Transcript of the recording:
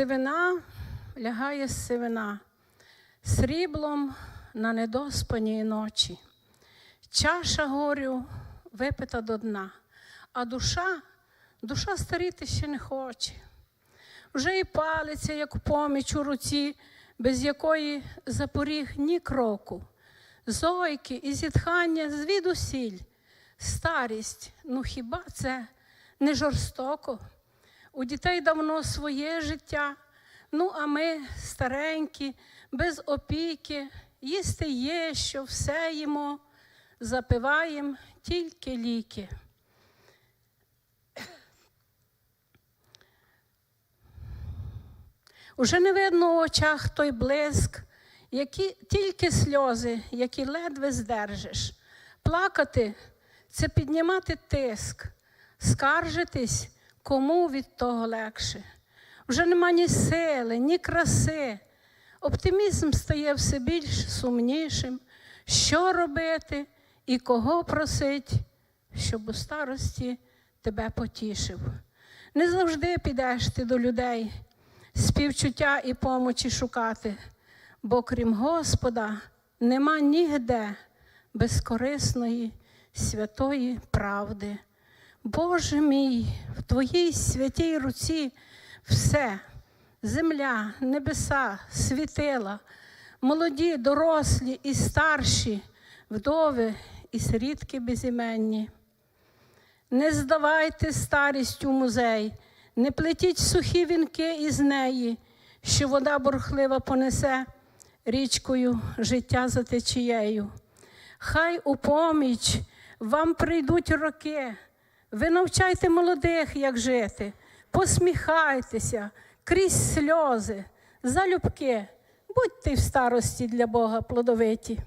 Сивина лягає сивина, сріблом на недоспаній ночі. Чаша горю випита до дна, а душа, душа старіти ще не хоче. Вже і палиця, як поміч у руці, без якої запоріг ні кроку. Зойки і зітхання звідусіль. Старість, ну хіба це не жорстоко? У дітей давно своє життя, ну а ми старенькі, без опіки, їсти є, що все їмо, запиваємо тільки ліки. Уже не видно в очах той блиск, які тільки сльози, які ледве здержиш. Плакати це піднімати тиск, скаржитись, кому від того легше. Вже нема ні сили, ні краси. Оптимізм стає все більш сумнішим. Що робити і кого просить, щоб у старості тебе потішив. Не завжди підеш ти до людей співчуття і помочі шукати, бо крім Господа нема нігде безкорисної святої правди. Боже мій, в Твоїй святій руці все, земля, небеса, світила, молоді, дорослі і старші, вдови і срідки безіменні. Не здавайте старість у музей, не плетіть сухі вінки із неї, що вода бурхлива понесе річкою життя за течією. Хай у поміч вам прийдуть роки, ви навчайте молодих, як жити, посміхайтеся крізь сльози, залюбки, будьте в старості для Бога плодовиті.